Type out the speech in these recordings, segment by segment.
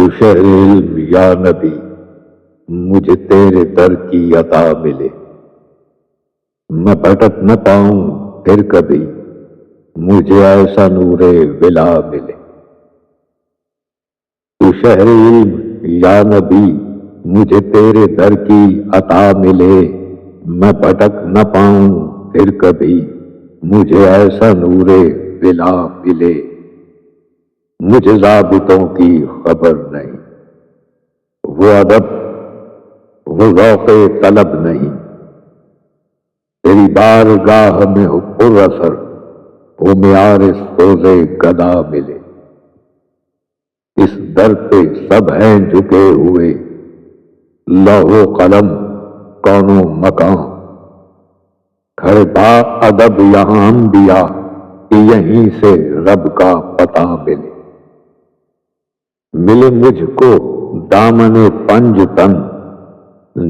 تو شہر علم یا نبی، مجھے تیرے در کی عطا ملے۔ میں بھٹک نہ پاؤں، پھر کبھی مجھے ایسا نور ولا ملے۔ تو شہر علم یا نبی، مجھے تیرے در کی عطا ملے۔ میں بھٹک نہ پاؤں، پھر کبھی مجھے ایسا نور ولا ملے۔ مجھے ضابطوں کی خبر نہیں۔ وہ ادب، وہ ذوق طلب نہیں۔ تیری بار گاہ میں پر اثر، وہ معیار سوز گدا ملے۔ اس در پہ سب ہیں جھکے ہوئے۔ لہو قلم کونو مکان۔ کھڑے با ادب یہاں دیا کہ یہیں سے رب کا پتا ملے۔ ملے مجھ کو دامن پنج تن،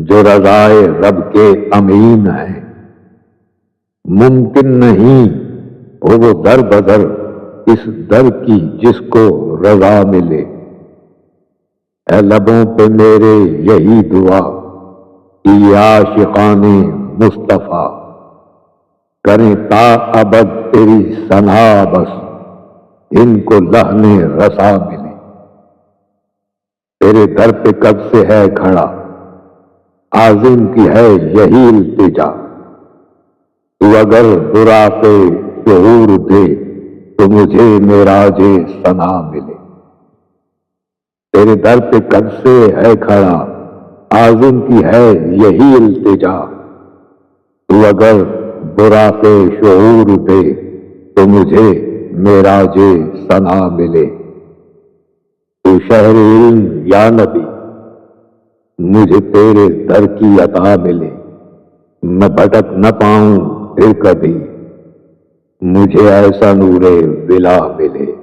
جو رضائے رب کے امین ہے ممکن نہیں ہو وہ در بدر اس در کی جس کو رضا ملے۔ اے لبوں پہ میرے یہی دعا کہ عاشقان مصطفیٰ، کریں تا ابد تیری سنا بس، ان کو لہنے رسا ملے۔ تیرے در پہ کب سے ہے کھڑا؟ عظیم کی ہے یہی التجا تو اگر برا پہ شعور دے، تو مجھے میرا جے سنا ملے۔ تیرے در پہ کب سے ہے کھڑا؟ عظم کی ہے یہی التجا تو اگر برا پہ شعور دے، تو مجھے میرا جے سنا ملے۔ تو شہر علم یا نبی، مجھے تیرے در کی عطا ملے۔ میں بھٹک نہ پاؤں پھر کبھی، مجھے ایسا نور ولا ملے۔